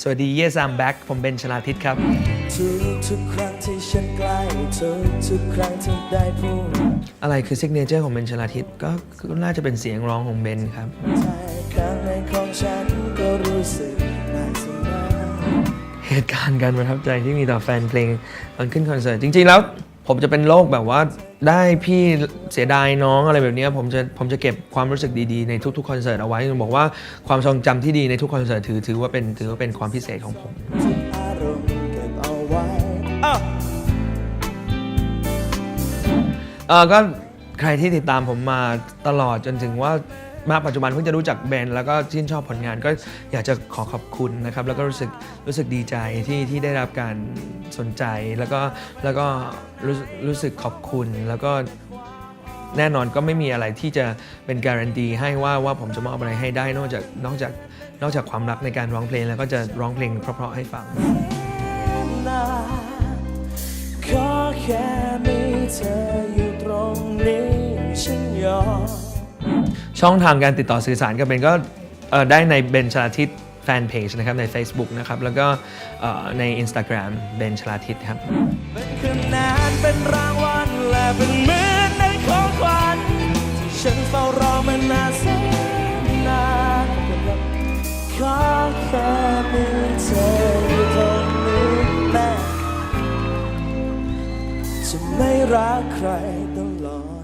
สวัสดี Yes I'm back ผมเบนชลาทิศครับ ทุกทุกๆครั้งที่ฉันใกล้ทุกทุกๆครั้งที่ได้พูดอะไรคือซิกเนเจอร์ของเบนชลาทิศก็ก็น่าจะเป็นเสียงร้องของเบนครับ ใจข้างในของฉันก็รู้สึกน่าสนใจ เหตุการณ์การประทับใจที่มีต่อแฟนเพลงตอนขึ้นคอนเสิร์ตจริงๆแล้ว ผมจะเป็นโรคแบบว่าได้พี่เสียดายน้องอะไรแบบเนี้ยผมจะผมจะเก็บความรู้สึกดีๆในทุกๆคอนเสิร์ตเอาไว้บอกว่าความทรงจำที่ดีในทุกคอนเสิร์ตถือถือว่าเป็นถือว่าเป็นความพิเศษของผมอารมณ์เก็บเอาไว้อ้าวเออก็ใครที่ติดตามผมมาตลอดจนถึงว่า มาปัจจุบันเพิ่งจะรู้จักแบรนด์แล้วก็ชื่นชอบผลงานก็อยากจะขอขอบคุณนะครับแล้วก็รู้สึกรู้สึกดีใจที่ที่ได้รับการสนใจแล้วก็แล้วก็รู้รู้สึกขอบคุณแล้วก็แน่นอนก็ไม่มีอะไรที่จะเป็นการันตีให้ว่าว่าผมจะมอบอะไรให้ได้นอกจากนอกจากนอกจากความรักในการร้องเพลงแล้วก็จะร้องเพลงเพราะๆให้ฟังขอแค่มีเธออยู่ตรงนี้ฉันยอม ช่องทางการติดต่อสื่อสารกับเบนก็ได้ในเบนชลาทิศแฟนเพจนะครับใน Facebook นะครับ แล้วก็ใน Instagram เบนชลาทิศครับเป็นคะแนนเป็นรางวัลและเป็นเหมือนในของขวัญที่ฉันเฝ้ารอมานานแสนนานขอแค่มีเธออยู่ตรงนี้แม่จะไม่รักใครตลอด